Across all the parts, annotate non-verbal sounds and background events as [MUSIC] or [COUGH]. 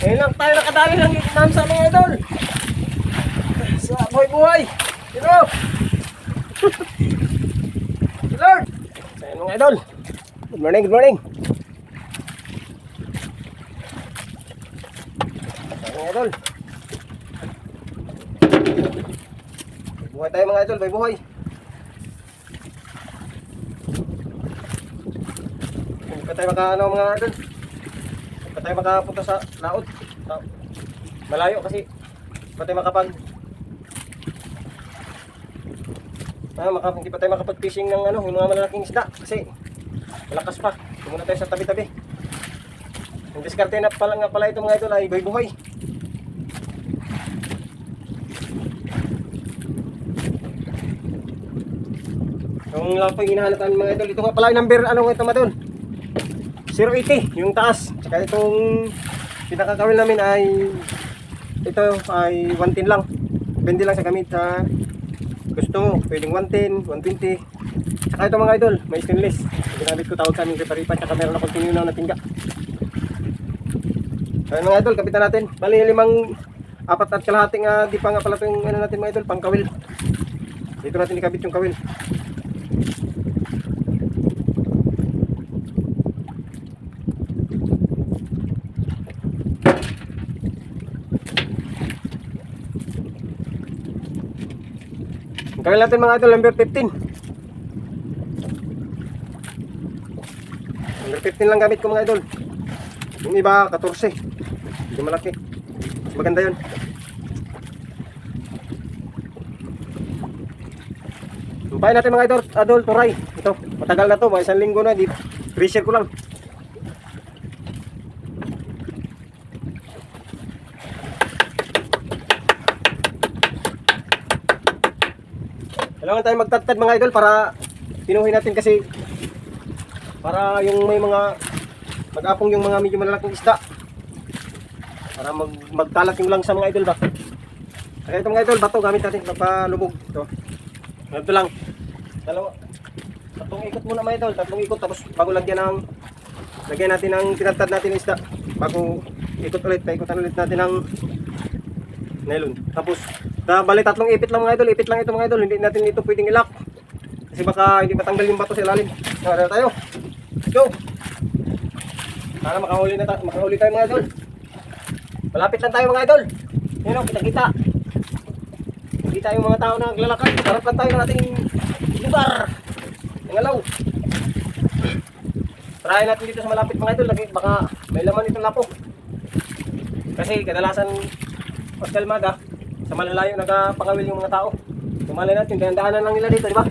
Ngayon lang tayo nakadali ng namin sa mga idol. Sa buhay buhay. You know? Lord! Yun mga idol. Good morning, good morning. So, mga idol. Buhay tayo mga idol, buhay buhay. Hindi tayo maka ano mga idol. Pa tayo makapunta sa laot. Sa- Malayo kasi pa tayo makapag Ah, maka, hindi pa tayo makapag-fishing ng ano, yung mga malalaking isda kasi malakas pa. Tumuna tayo sa tabi-tabi. Yung diskarte na pala nga pala ito mga idol ay buhay-buhay. Yung lang po yung hinahanap namin mga idol. Ito nga pala yung number, ano nga ito mga idol? 080, yung taas. Tsaka itong pinakakawil namin ay ito ay 110 lang. Depende lang sa gamit sa gusto mo. Pwedeng 110, 120. Tsaka ito mga idol, may stainless. Ginamit ko tawag sa aming reparipa. Tsaka meron akong tinunaw na tingga. Ayun mga idol, kapitan natin. Bali limang apat at kalahating uh, di pa nga pala itong ano natin mga idol, pang kawil. Dito natin ikabit yung kawil. Kawil natin mga idol, number 15. Number 15 lang gamit ko mga idol. Yung iba, 14. Hindi malaki. Maganda yun. Umpahin natin mga idol, adol, turay. Ito, matagal na to, mga isang linggo na. Di, pressure ko lang. Kailangan tayo magtadtad mga idol para pinuhin natin kasi para yung may mga mag-apong yung mga medyo malalaking isda. Para mag magkalat yung lang sa mga idol ba? Kaya ito mga idol bato gamit natin magpalubog. Ito. Ito lang. Dalawa. Tatlong ikot muna mga idol. Tatlong ikot tapos bago lagyan ng lagyan natin ng tinatad natin isda. Bago ikot ulit paikutan ulit natin ng nylon. Tapos na bali tatlong ipit lang mga idol. Ipit lang ito mga idol. Hindi natin ito pwedeng ilak. Kasi baka hindi matanggal yung bato sa ilalim. Tara tayo. Go. Para makahuli na tayo makahuli tayo mga idol. Malapit lang tayo mga idol. Yun o kita kita yung mga tao na naglalakad. Harap lang tayo ng ating lugar. Ng alaw. Try natin dito sa malapit mga idol. Lagi baka may laman itong lapo. Kasi kadalasan pag kalmada sa malalayo nagpakawil yung mga tao. Tumalay natin dahan-dahanan lang nila dito di ba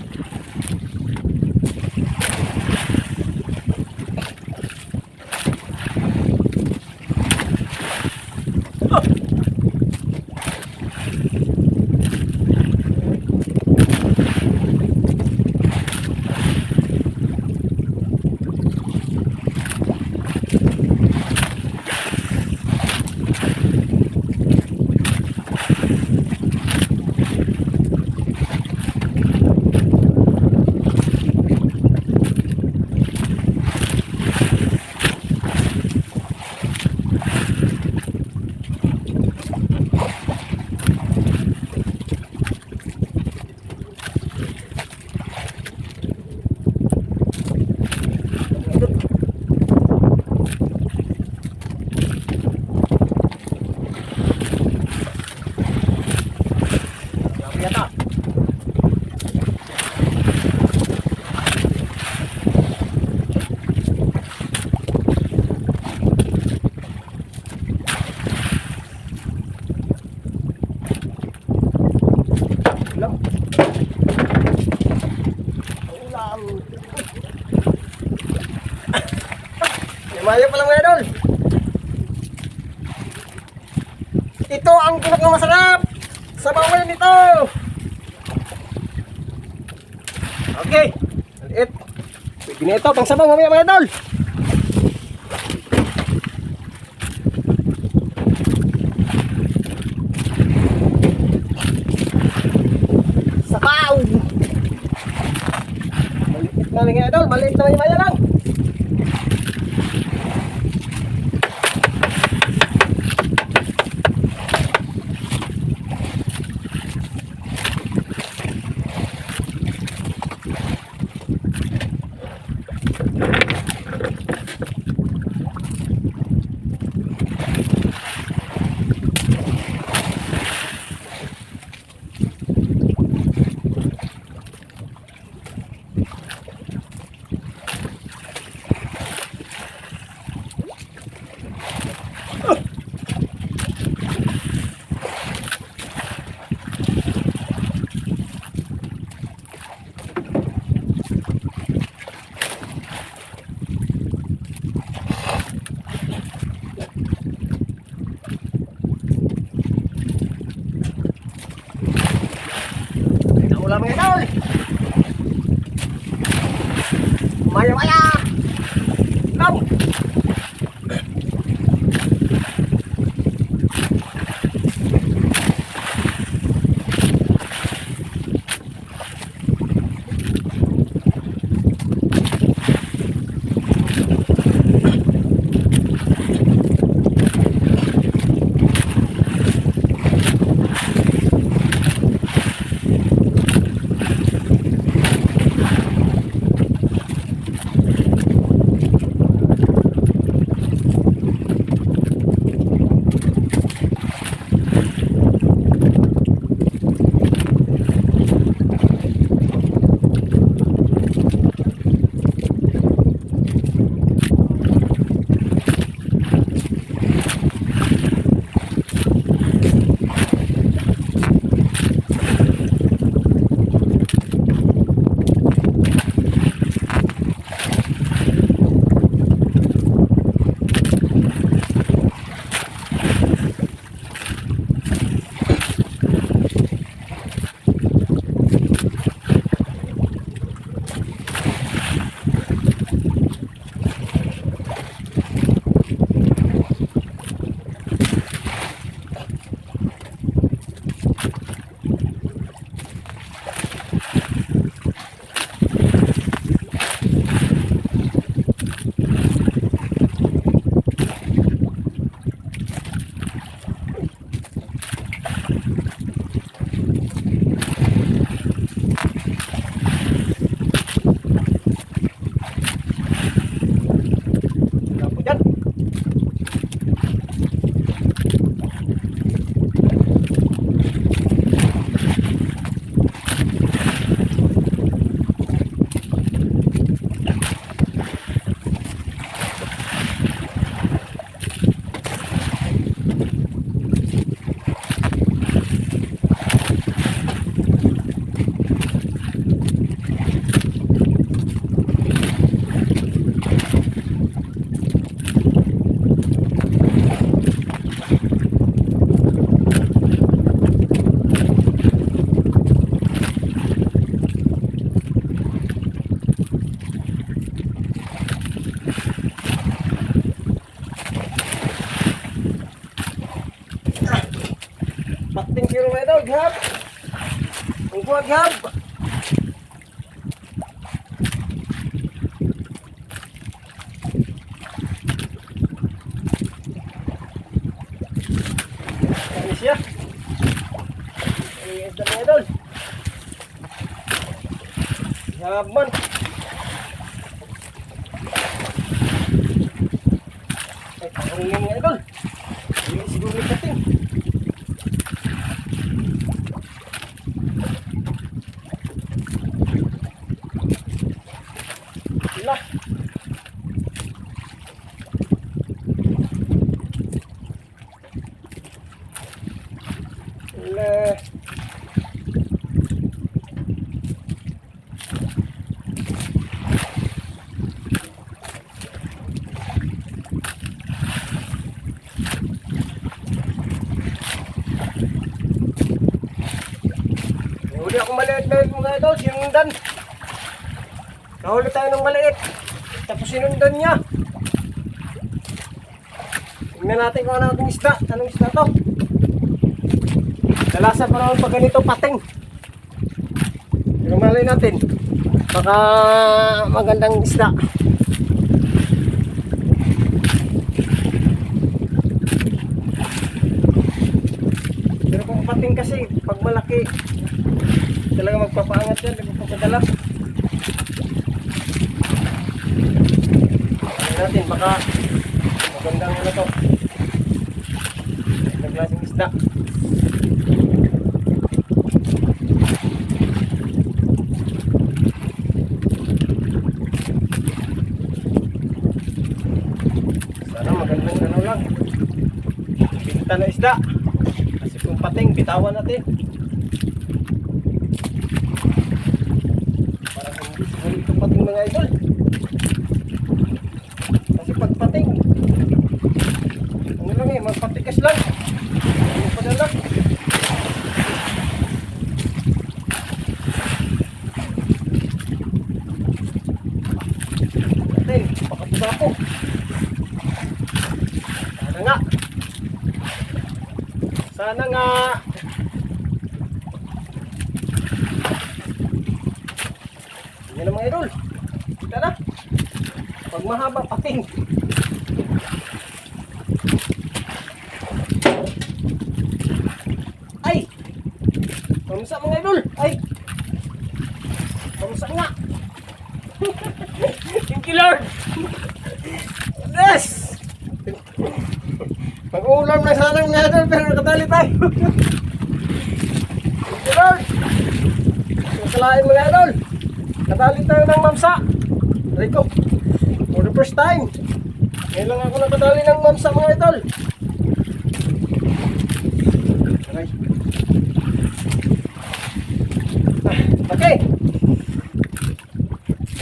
Grabe yata. Ulam. Ulam. Lumayo pa lang mga idol. Ito ang pinakamasarap sa bawal nito. Okay. Maliit. Pwede na ito. Pang sabaw mamaya mga idol. Sabaw. Maliit na mga idol. Maliit na mga lang. Ang kuha gihap. Kami siya. Ay, isda mga idol. Gihap man. Ay, ang mga idol. Hindi siguro may kating. Sila. Sila. Nahuli ako maliit-maliit mga idol, sinundan. Nahuli tayo ng maliit. Tapos sinundan niya. Tingnan natin kung ano itong isda. Anong isda to? Kalasa pa naman pag ganito pating. Pero natin. Baka magandang isda. Pero kung pating kasi, pag malaki, talaga magpapaangat yan, nagpapadala. Tingnan natin, baka magandang ano to. Magandang klaseng isda. Sana magandang ano lang. Pinta na isda. Kasi kung pating, bitawan natin. Parang hindi siguro ito pating mga idol. Kasi pag pating, ano lang eh, magpatikas lang. Ano pa na lang. Natin, baka po Sana nga. Sana nga. Yan idol. Kita na. Pag mahaba, pating. Ay! Kamusta mga idol? Ay! Kamusta nga? [LAUGHS] Thank you Lord! Yes! Pag-ulam na sana mga idol pero nakatali tayo. [LAUGHS] Thank you Lord! Masalain mga idol. Nakatali tayo ng mamsa. First time. Ngayon lang ako nakatali ng mamsa mga idol. Aray. Ah, Okay.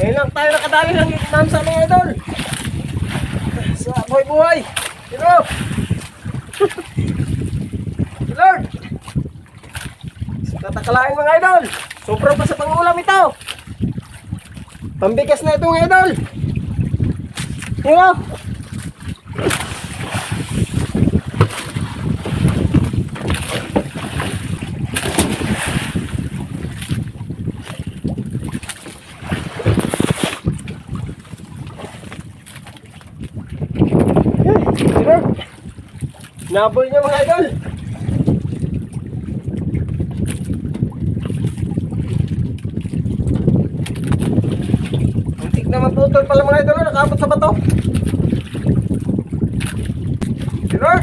Ngayon lang tayo nakadali ng mamsa mga idol. Sa buhay buhay. You know? Lord! Tatakalain mga idol. Sobra pa sa pangulam ito. Pambigas na ito mga idol. Know? Sir, nabol niya mga idol. Antik na maputol pala mga idol, nakabot sa bato. Sir,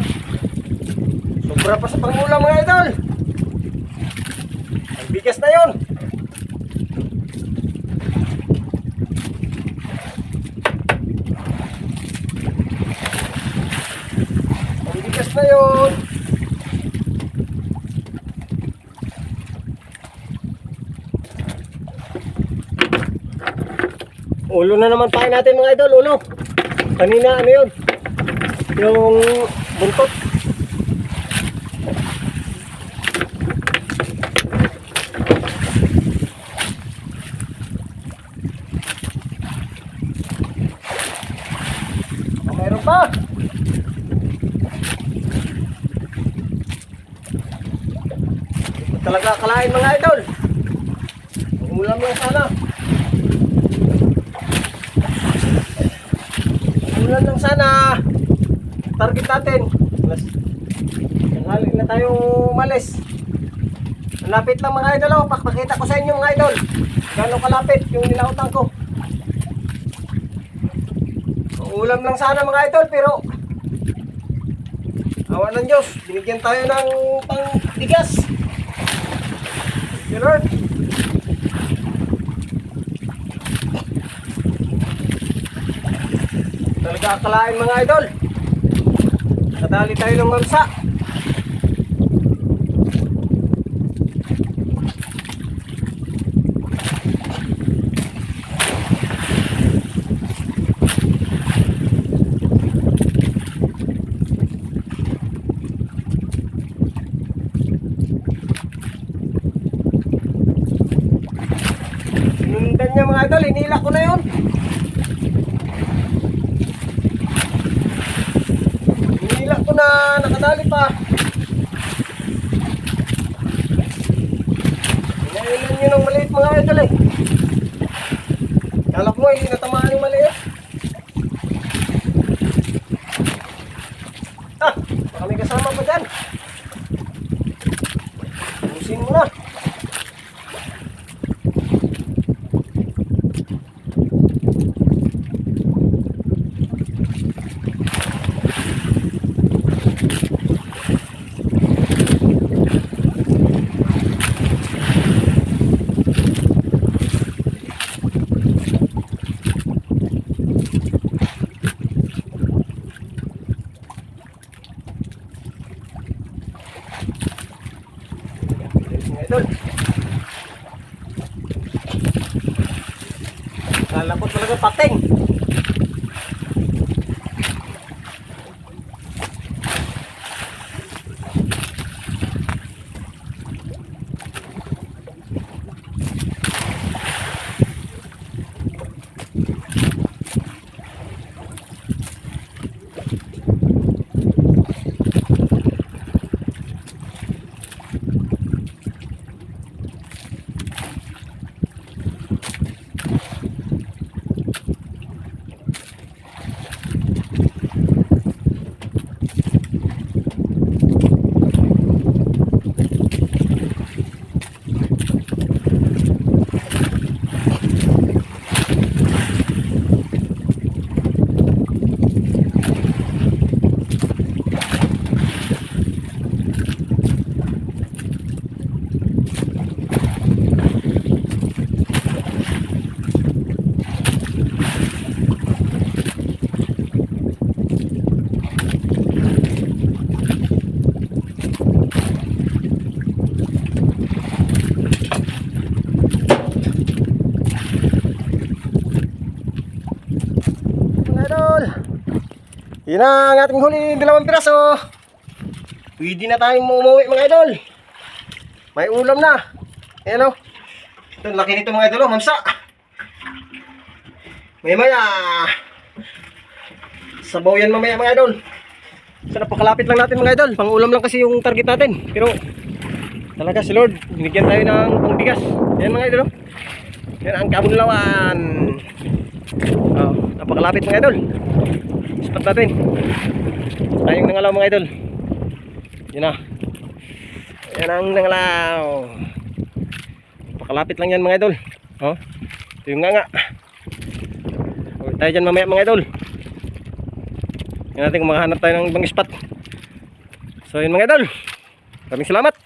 sobra pa sa pangulam mga idol. Ang bigas na yon. Ang bigas na yun. Ulo na naman pain natin mga idol, ulo. Kanina ano yun? Yung buntot. Mayroon pa. Talaga akalain mga idol. Ulam lang sana. Ulan lang sana. Target natin. Alas. Tanghali na tayo umalis. Malapit lang mga idol. Oh. Pakita ko sa inyo mga idol. Gano'ng kalapit yung nilautan ko. Ulam lang sana mga idol pero awa ng Diyos. Binigyan tayo ng pangbigas. You Lord. Talaga akalain mga idol. Nadali tayo ng mamsa. Sinundan niya mga idol, inila ko na yun. Hinila ko nakadali pa. Hinailan nyo ng maliit mga idol eh. Kala ko hindi natamaan yung maliit. Ah, baka may kasama pa dyan. Pusin mo na. Mga idol. Kala ko talaga pating. Yan ang ating huli, dalawang piraso. Pwede na tayong umuwi mga idol. May ulam na. Ayan o. Ito, ang laki nito mga idol, oh, mamsa. Maya maya. Sabaw yan mamaya mga idol. So napakalapit lang natin mga idol. Pang ulam lang kasi yung target natin. Pero talaga si Lord, binigyan tayo ng pangbigas. Yan mga idol. oh. Yan ang kabunlawan. Oh, napakalapit mga idol. Spot natin. Tayong nangalaw mga idol. Yan na. Yan ang nangalaw. Napakalapit lang yan mga idol. Oh, ito yung nga nga. Huwag tayo dyan mamaya mga idol. Yan natin kung makahanap tayo ng ibang spot. So yun mga idol. Maraming salamat.